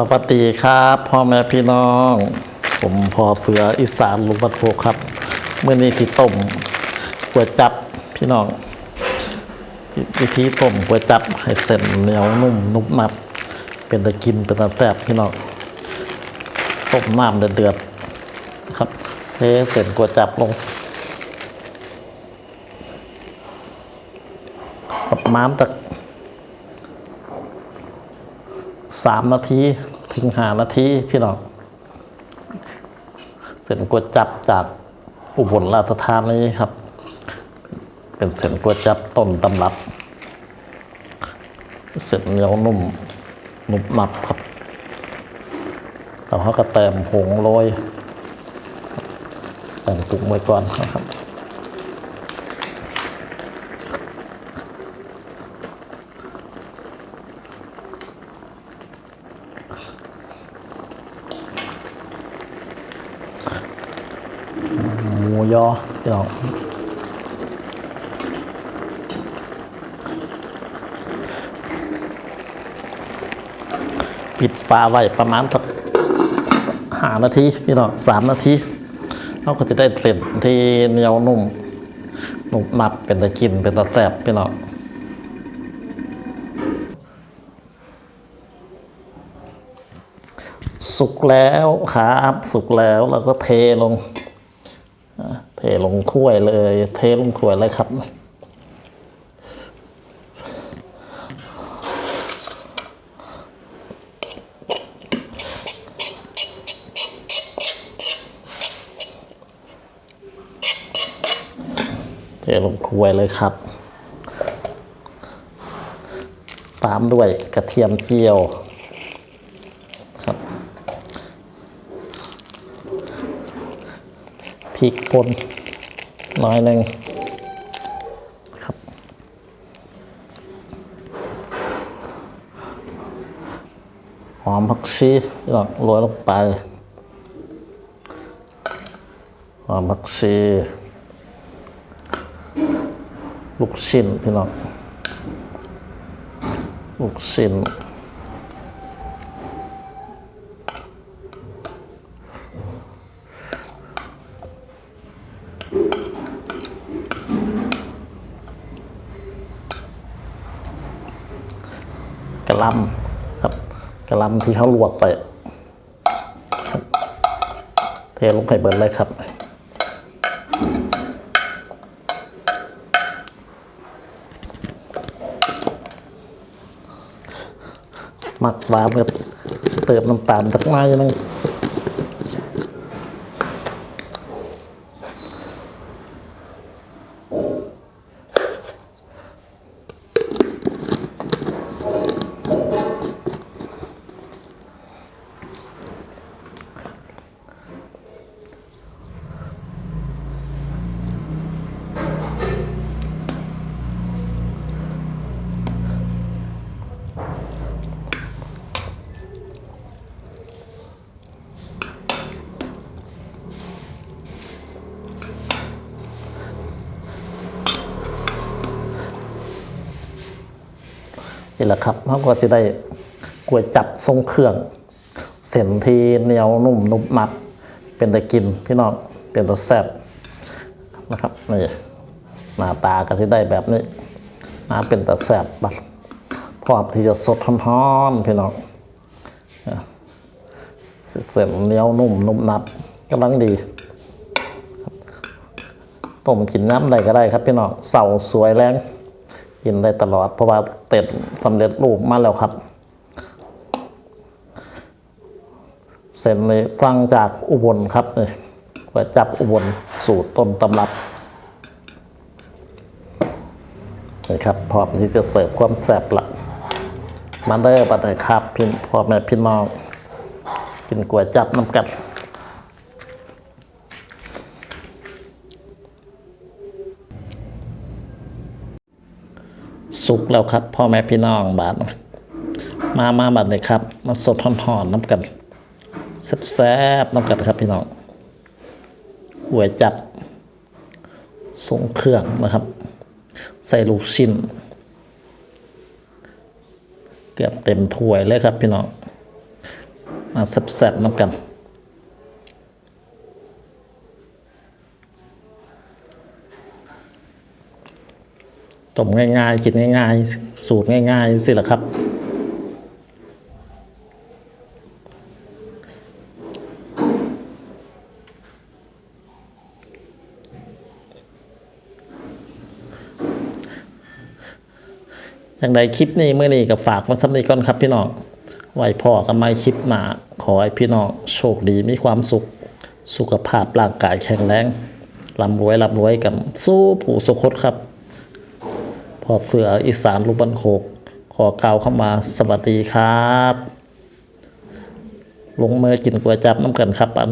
สวัสดีครับพ่อแม่พี่น้อง ผมพ่อเฟืออีสานลุงบัตโพครับเมื่อนี้ที่ต้มก๋วยจับพี่น้องวิธีต้มก๋วยจับให้เส้นเหนียวนุ่มนุ่มนับ เป็นตะกินเป็นตะแซ่บพี่น้องต้มน้ำเดือดๆครับเทเส้นก๋วยจับลงประมาณตัก สามนาทีถึงห้านาทีพี่น้องเส้นก๋วยจับจากอุบลราชธานีครับ เป็นเส้นก๋วยจับต้นตำรับ เส้นเหนียวนุ่มนุ่มหนับครับเราเขาก็เติมผงโรยแต่งปรุงไว้ก่อนนะครับ หมู ยอพี่น้องปิดฝาไว้ประมาณสักหานาทีพี่น้องสามนาทีเราก็จะได้เสร็จที่เหนียวนุ่มนุ่มหนับเป็นตะกินเป็นตะแสบพี่น้องสุกแล้วครับ สุกแล้วเราก็เทลง ลงถ้วยเลย เทลงถ้วยเลยครับเทลงถ้วยเลยครับ ตามด้วยกระเทียมเจียวพริกป่น น้อยหนึ่งครับ หอมผักชีพี่น้องโรยลงไป หอมผักชี ลูกชิ้นพี่น้องลูกชิ้น กระลำครับกระลำที่เขาลวกไปเทลงไปเบิดเลยครับหมักหวานก็เติมน้ำตาลสักหน่อยนึง นี่แหละครับเขาก็จะได้ก๋วยจับทรงเครื่อง เส้นที่เหนียวนุ่มนุ่มนับเป็นตะกินพี่น้องเป็นตะแซ่บนะครับนี่หน้าตาก็จะได้แบบนี้มาเป็นตะแซ่บบัดพร้อมที่จะสดร้อนๆพี่น้องเนี่ยเส้นเหนียวนุ่มนุ่มนับกำลังดีต้มกินน้ำใดก็ได้ครับพี่น้องเสาสวยแรง กินได้ตลอด เพราะว่าเต็ดสำเร็จรูปมาแล้วครับ เส้นนี้ฟังจากอุบลครับนี่ก๋วยจับอุบลสูตรต้นตำรับนี่ครับพร้อมที่จะเสิร์ฟความแซ่บละมาเด้อบัดนี้ครับพี่พ่อแม่พี่น้องกินก๋วยจับน้ำกัด สุกแล้วครับพ่อแม่พี่น้องบาดนะมามาบัดเลยครับ มาสดหอนๆน้ำกันแซ่บๆน้ำกันครับพี่น้องหัวยจับทรงเครื่องนะครับ ใส่ลูกชิ้น เกือบเต็มถ้วยเลยครับพี่น้องมาแซ่บๆน้ำกัน ต้มง่ายๆกินง่ายๆ สูตรง่ายๆสิละครับ อย่างใดคลิปนี้เมื่อนี้กับฝากไว้สำนีก่อนครับพี่น้องไว้พ่อกันไม่คลิปหนาขอให้พี่น้องโชคดีมีความสุข สุขภาพร่างกายแข็งแรงร่ำรวยร่ำรวยกันสู้ผู้สุขดครับ พอเสืออีสานลูกบันโขกขอกล่าวเข้ามาสวัสดีครับ ลงมือกินก๋วยจับน้ำกันครับปัน